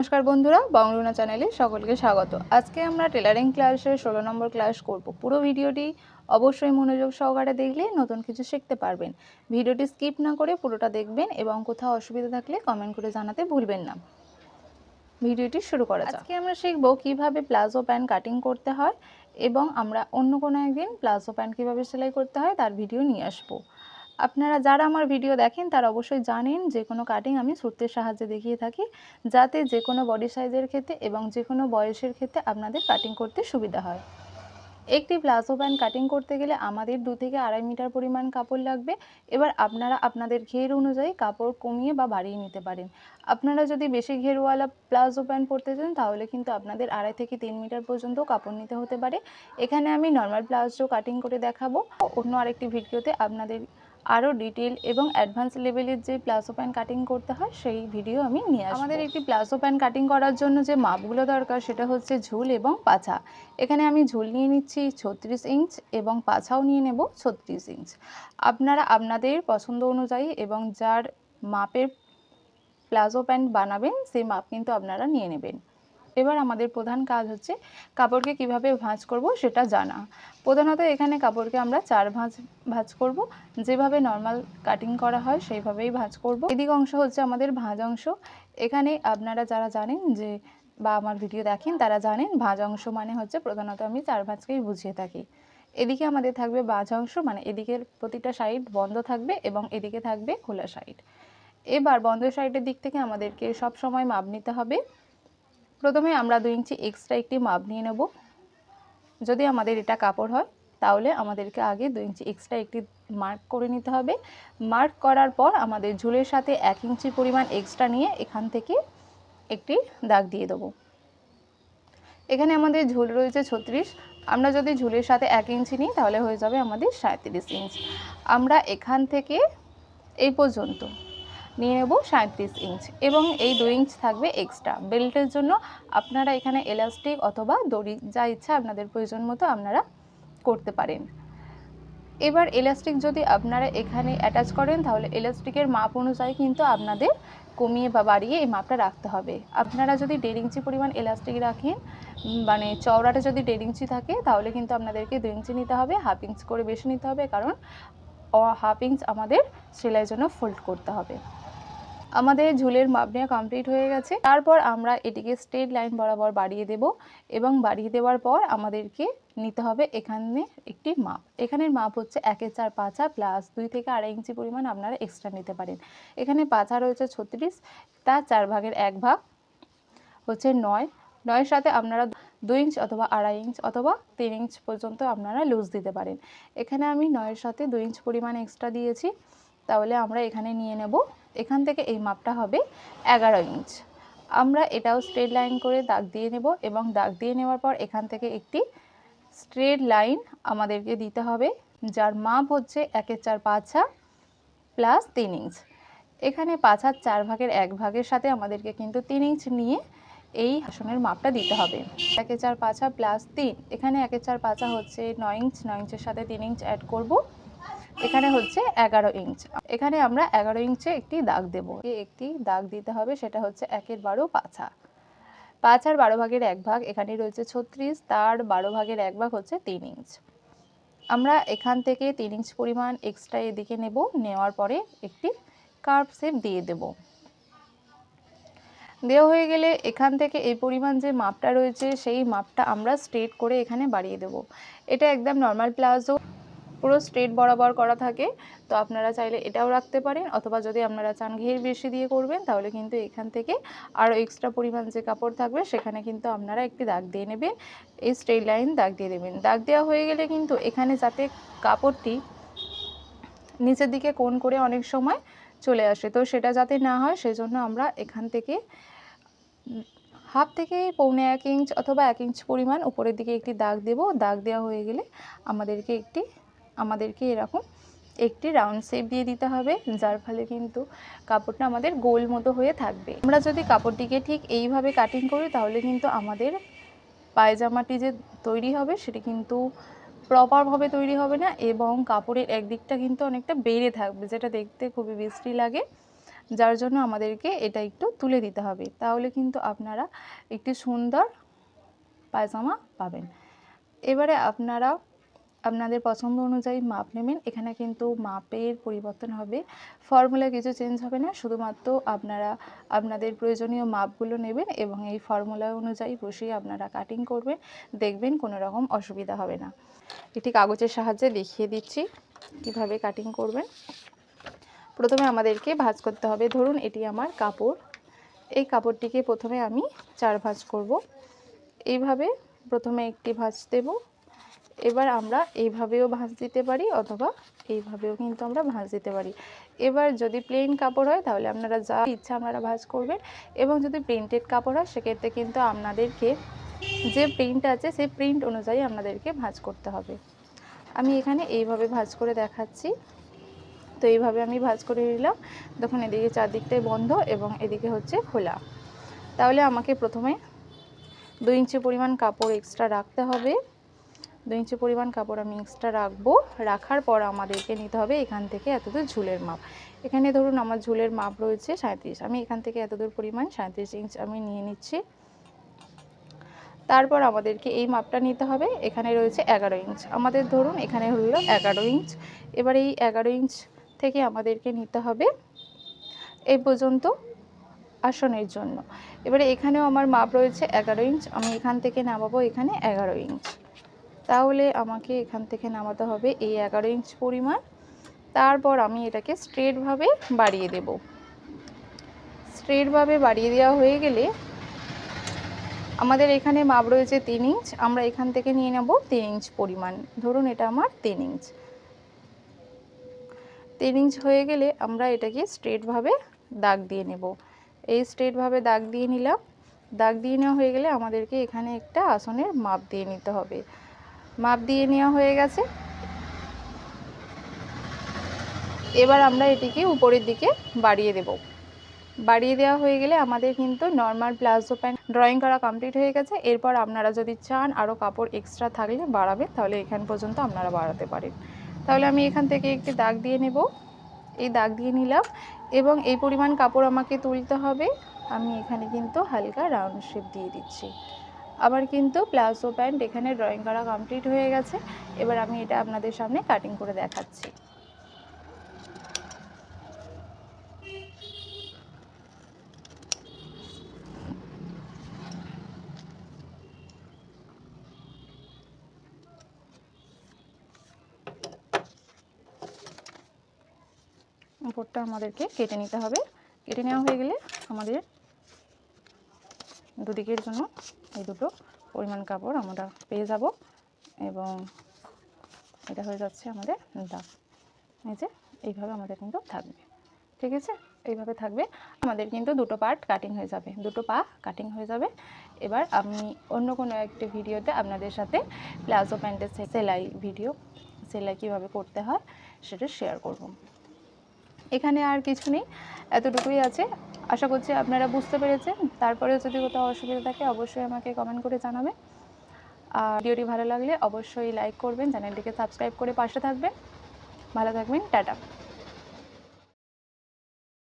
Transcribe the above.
নমস্কার বন্ধুরা, বংলুনা চ্যানেলে সকলকে স্বাগত। আজকে আমরা টেলারিং ক্লাসের ষোলো নম্বর ক্লাস করব। পুরো ভিডিওটি অবশ্যই মনোযোগ সহকারে দেখলে নতুন কিছু শিখতে পারবেন। ভিডিওটি স্কিপ না করে পুরোটা দেখবেন এবং কোথাও অসুবিধা থাকলে কমেন্ট করে জানাতে ভুলবেন না। ভিডিওটি শুরু করা যাক। আজকে আমরা শিখব কীভাবে প্লাজো প্যান্ট কাটিং করতে হয় এবং আমরা অন্য কোনো একদিন প্লাজো প্যান্ট কীভাবে সেলাই করতে হয় তার ভিডিও নিয়ে আসব। আপনারা যারা আমার ভিডিও দেখেন, তারা অবশ্যই জানেন যে কোনো কাটিং আমি সূত্রের সাহায্যে দেখিয়ে থাকি, যাতে যে কোনো বডি সাইজের ক্ষেত্রে এবং যে কোনো বয়সের ক্ষেত্রে আপনাদের কাটিং করতে সুবিধা হয়। একটি প্লাজো প্যান্ট কাটিং করতে গেলে আমাদের দু থেকে আড়াই মিটার পরিমাণ কাপড় লাগবে। এবার আপনারা আপনাদের ঘের অনুযায়ী কাপড় কমিয়ে বা বাড়িয়ে নিতে পারেন। আপনারা যদি বেশি ঘেরওয়ালা প্লাজো প্যান্ট পরতে চান, তাহলে কিন্তু আপনাদের আড়াই থেকে তিন মিটার পর্যন্ত কাপড় নিতে হতে পারে। এখানে আমি নর্মাল প্লাজো কাটিং করে দেখাবো। অন্য আরেকটি ভিডিওতে আপনাদের আরও ডিটেল এবং অ্যাডভান্স লেভেলের যে প্লাজো প্যান্ট কাটিং করতে হয়, সেই ভিডিও আমি নিয়ে আসব। আমাদের একটি প্লাজো প্যান্ট কাটিং করার জন্য যে মাপগুলো দরকার, সেটা হচ্ছে ঝুল এবং পাছা। এখানে আমি ঝুল নিয়ে নিচ্ছি ছত্রিশ ইঞ্চ এবং পাছাও নিয়ে নেব ছত্রিশ ইঞ্চ আপনারা আপনাদের পছন্দ অনুযায়ী এবং যার মাপের প্লাজো প্যান্ট বানাবেন, সেই মাপ কিন্তু আপনারা নিয়ে নেবেন। এবার আমাদের প্রধান কাজ হচ্ছে কাপড়কে কীভাবে ভাঁজ করব সেটা জানা। প্রধানত এখানে কাপড়কে আমরা চার ভাঁজ ভাঁজ করব। যেভাবে নর্মাল কাটিং করা হয় সেইভাবেই ভাঁজ করব। এদিক অংশ হচ্ছে আমাদের ভাঁজ অংশ। এখানে আপনারা যারা জানেন যে বা আমার ভিডিও দেখেন, তারা জানেন ভাঁজ অংশ মানে হচ্ছে প্রধানত আমি চার ভাঁজকেই বুঝিয়ে থাকি। এদিকে আমাদের থাকবে বাজ অংশ মানে এদিকের প্রতিটা সাইড বন্ধ থাকবে এবং এদিকে থাকবে খোলা সাইড এবার বন্ধ সাইডের দিক থেকে আমাদেরকে সব সময় মাপ নিতে হবে। প্রথমে আমরা দুই ইঞ্চি এক্সট্রা একটি মাপ নিয়ে নেব। যদি আমাদের এটা কাপড় হয়, তাহলে আমাদেরকে আগে দুই ইঞ্চি এক্সট্রা একটি মার্ক করে নিতে হবে। মার্ক করার পর আমাদের ঝুলের সাথে এক ইঞ্চি পরিমাণ এক্সট্রা নিয়ে এখান থেকে একটি দাগ দিয়ে দেবো। এখানে আমাদের ঝুল রয়েছে ছত্রিশ। আমরা যদি ঝুলের সাথে এক ইঞ্চি নিই, তাহলে হয়ে যাবে আমাদের সাঁত্রিশ ইঞ্চ। আমরা এখান থেকে এই পর্যন্ত নিয়ে নেব সাঁত্রিশ ইঞ্চ এবং এই দু ইঞ্চ থাকবে এক্সট্রা বেল্টের জন্য আপনারা এখানে এলাস্টিক অথবা দড়ি যা ইচ্ছা আপনাদের প্রয়োজন মতো আপনারা করতে পারেন। এবার এলাস্টিক যদি আপনারা এখানে অ্যাটাচ করেন, তাহলে এলাস্টিকের মাপ অনুযায়ী কিন্তু আপনাদের কমিয়ে বা বাড়িয়ে এই মাপটা রাখতে হবে। আপনারা যদি দেড় ইঞ্চি পরিমাণ এলাস্টিক রাখেন মানে চওড়াটা যদি দেড় ইঞ্চি থাকে, তাহলে কিন্তু আপনাদেরকে দু ইঞ্চি নিতে হবে হাফ ইঞ্চ করে বেশি নিতে হবে, কারণ হাফ ইঞ্চ আমাদের সেলাইয়ের জন্য ফোল্ড করতে হবে। আমাদের ঝুলের মাপ নেওয়া কমপ্লিট হয়ে গেছে। তারপর আমরা এটিকে স্ট্রেট লাইন বরাবর বাড়িয়ে দেব এবং বাড়িয়ে দেওয়ার পর আমাদেরকে নিতে হবে এখানে একটি মাপ। এখানের মাপ হচ্ছে একের চার পাঁচা প্লাস দুই থেকে আড়াই ইঞ্চি পরিমাণ আপনারা এক্সট্রা নিতে পারেন। এখানে পাঁচা রয়েছে ছত্রিশ, তার চার ভাগের এক ভাগ হচ্ছে নয়। নয়ের সাথে আপনারা দুই ইঞ্চ অথবা আড়াই ইঞ্চ অথবা তিন ইঞ্চ পর্যন্ত আপনারা লুজ দিতে পারেন। এখানে আমি নয়ের সাথে দুই ইঞ্চ পরিমাণ এক্সট্রা দিয়েছি। তাহলে আমরা এখানে নিয়ে নেব। এখান থেকে এই মাপটা হবে এগারো ইঞ্চ। আমরা এটাও স্ট্রেট লাইন করে দাগ দিয়ে নেব এবং দাগ দিয়ে নেওয়ার পর এখান থেকে একটি স্ট্রেট লাইন আমাদেরকে দিতে হবে, যার মাপ হচ্ছে একের চার পাঁচা প্লাস তিন ইঞ্চ। এখানে পাঁচ হাত চার ভাগের এক ভাগের সাথে আমাদেরকে কিন্তু তিন ইঞ্চ নিয়ে এই আসনের মাপটা দিতে হবে। একে চার পাঁচা প্লাস তিন, এখানে একে চার পাঁচা হচ্ছে নয় ইঞ্চ, নয় ইঞ্চের সাথে তিন ইঞ্চ অ্যাড করব। এখানে হচ্ছে এগারো ইঞ্চ। এখানে আমরা এগারো ইঞ্চে একটি দাগ দেব। একটি দাগ দিতে হবে, সেটা হচ্ছে একের বারো পাছা পাঁচ আর বারো ভাগের এক ভাগ, এখানে রয়েছে ছত্রিশ, তার বারো ভাগের এক ভাগ হচ্ছে তিন ইঞ্চ। আমরা এখান থেকে তিন ইঞ্চ পরিমাণ এক্সট্রা এদিকে নেব, নেওয়ার পরে একটি কার্ভ শেপ দিয়ে দেব। দেওয়া হয়ে গেলে এখান থেকে এই পরিমাণ যে মাপটা রয়েছে, সেই মাপটা আমরা স্ট্রেট করে এখানে বাড়িয়ে দেব। এটা একদম নর্মাল প্লাজো পুরো স্ট্রেট বরাবর করা থাকে। তো আপনারা চাইলে এটাও রাখতে পারেন অথবা যদি আপনারা চান ঘের বেশি দিয়ে করবেন, তাহলে কিন্তু এখান থেকে আরও এক্সট্রা পরিমাণ যে কাপড় থাকবে, সেখানে কিন্তু আপনারা একটি দাগ দিয়ে নেবেন। এই স্ট্রেট লাইন দাগ দিয়ে দেবেন। দাগ দেওয়া হয়ে গেলে কিন্তু এখানে যাতে কাপড়টি নিচের দিকে কোণ করে অনেক সময় চলে আসে। তো সেটা যাতে না হয়, সেজন্য আমরা এখান থেকে হাফ থেকে পৌনে এক ইঞ্চ অথবা এক ইঞ্চ পরিমাণ উপরের দিকে একটি দাগ দেব। দাগ দেওয়া হয়ে গেলে আমাদেরকে একটি আমাদেরকে এরকম একটি রাউন্ড শেপ দিয়ে দিতে হবে, যার ফলে কিন্তু কাপড়টা আমাদের গোল মতো হয়ে থাকবে। আমরা যদি কাপড়টিকে ঠিক এইভাবে কাটিং করি, তাহলে কিন্তু আমাদের পায়জামাটি যে তৈরি হবে, সেটি কিন্তু প্রপারভাবে তৈরি হবে না এবং কাপড়ের একদিকটা কিন্তু অনেকটা বেড়ে থাকবে, যেটা দেখতে খুবই বিশ্রী লাগে। যার জন্য আমাদেরকে এটা একটু তুলে দিতে হবে। তাহলে কিন্তু আপনারা একটি সুন্দর পায়জামা পাবেন। এবারে আপনারা আপনাদের পছন্দ অনুযায়ী মাপ নেবেন। এখানে কিন্তু মাপের পরিবর্তন হবে। ফর্মুলা কিছু চেঞ্জ হবে না। শুধুমাত্র আপনারা, আপনাদের প্রয়োজনীয় মাপগুলো নেবেন এবং এই ফর্মুলা অনুযায়ী বসিয়ে আপনারা কাটিং করবেন। দেখবেন কোনো রকম অসুবিধা হবে না। এটি কাগজের সাহায্যে দেখিয়ে দিচ্ছি কীভাবে কাটিং করবেন। প্রথমে আমাদেরকে ভাঁজ করতে হবে। ধরুন এটি আমার কাপড়। এই কাপড়টিকে প্রথমে আমি চার ভাঁজ করব। এইভাবে প্রথমে একটি ভাঁজ দেব। এবার আমরা এইভাবেও ভাঁজ দিতে পারি অথবা এইভাবেও কিন্তু আমরা ভাঁজ দিতে পারি। এবার যদি প্লেন কাপড় হয় তাহলে আপনারা যা ইচ্ছা আপনারা ভাঁজ করবেন এবং যদি প্রিন্টেড কাপড় হয় সেক্ষেত্রে কিন্তু আপনাদেরকে যে প্রিন্ট আছে সেই প্রিন্ট অনুযায়ী আপনাদেরকে ভাঁজ করতে হবে। আমি এখানে এইভাবে ভাঁজ করে দেখাচ্ছি। তো এইভাবে আমি ভাঁজ করে নিলাম। তখন এদিকে চারদিকটাই বন্ধ এবং এদিকে হচ্ছে খোলা। তাহলে আমাকে প্রথমে দুই ইঞ্চি পরিমাণ কাপড় এক্সট্রা রাখতে হবে। দুই ইঞ্চি পরিমাণ কাপড় আমি এক্সট্রা রাখব। রাখার পর আমাদেরকে নিতে হবে এখান থেকে এতদূর ঝুলের মাপ। এখানে ধরুন আমার ঝুলের মাপ রয়েছে সাঁত্রিশ আমি এখান থেকে এতদূর পরিমাণ সাঁত্রিশ ইঞ্চ আমি নিয়ে নিচ্ছি। তারপর আমাদেরকে এই মাপটা নিতে হবে। এখানে রয়েছে এগারো ইঞ্চ। আমাদের ধরুন এখানে হলো এগারো ইঞ্চ। এবার এই এগারো ইঞ্চ থেকে আমাদেরকে নিতে হবে এই পর্যন্ত আসনের জন্য। এবারে এখানেও আমার মাপ রয়েছে এগারো ইঞ্চ। আমি এখান থেকে নামাবো এখানে এগারো ইঞ্চ। তাহলে আমাকে এখান থেকে নামাতে হবে এই এগারো ইঞ্চ পরিমাণ। তারপর আমি এটাকে স্ট্রেটভাবে বাড়িয়ে দেব। স্ট্রেটভাবে বাড়িয়ে দেওয়া হয়ে গেলে আমাদের এখানে মাপ রয়েছে তিন ইঞ্চ, আমরা এখান থেকে নিয়ে নেব তিন ইঞ্চ পরিমাণ। ধরুন এটা আমার তিন ইঞ্চ। তিন ইঞ্চ হয়ে গেলে আমরা এটাকে স্ট্রেটভাবে দাগ দিয়ে নেব। এই স্ট্রেটভাবে দাগ দিয়ে নিলাম। দাগ দিয়ে নেওয়া হয়ে গেলে আমাদেরকে এখানে একটা আসনের মাপ দিয়ে নিতে হবে। মাপ দিয়ে নেওয়া হয়ে গেছে। এবার আমরা এটিকে উপরের দিকে বাড়িয়ে দেব। বাড়িয়ে দেওয়া হয়ে গেলে আমাদের কিন্তু নর্মাল প্লাজো প্যান্ট ড্রয়িং করা কমপ্লিট হয়ে গেছে। এরপর আপনারা যদি চান আরও কাপড় এক্সট্রা থাকলে বাড়াবে, তাহলে এখান পর্যন্ত আপনারা বাড়াতে পারেন। তাহলে আমি এখান থেকে একটি দাগ দিয়ে নেব। এই দাগ দিয়ে নিলাম এবং এই পরিমাণ কাপড় আমাকে তুলতে হবে। আমি এখানে কিন্তু হালকা রাউন্ড শেপ দিয়ে দিচ্ছি। আবার কিন্তু প্লাজো প্যান্ট এখানে ড্রয়িং করা কমপ্লিট হয়ে গেছে। এবার আমি এটা আপনাদের সামনে কাটিং করে দেখাচ্ছি। উপরটা আমাদেরকে কেটে নিতে হবে। কেটে নেওয়া হয়ে গেলে আমাদের দুদিকের জন্য এই দুটো পরিমাণ কাপড় আমরা পেয়ে যাব এবং এটা হয়ে যাচ্ছে আমাদের দাগ। এই যে, এইভাবে আমাদের কিন্তু থাকবে। ঠিক আছে? এইভাবে থাকবে। আমাদের কিন্তু দুটো পার্ট কাটিং হয়ে যাবে। দুটো পা কাটিং হয়ে যাবে। এবার আমি অন্য কোনো একটি ভিডিওতে আপনাদের সাথে প্লাজো প্যান্টের সেলাই ভিডিও, সেলাই কীভাবে করতে হয় সেটা শেয়ার করব। এখানে আর কিছু নেই। এতটুকুই আছে। আশা করছি আপনারা বুঝতে পেরেছেন। তারপরেও যদি কোথাও অসুবিধা থাকে, অবশ্যই আমাকে কমেন্ট করে জানাবেন। আর ভিডিওটি ভালো লাগলে অবশ্যই লাইক করবেন, চ্যানেলটিকে সাবস্ক্রাইব করে পাশে থাকবেন। ভালো থাকবেন, টাটা।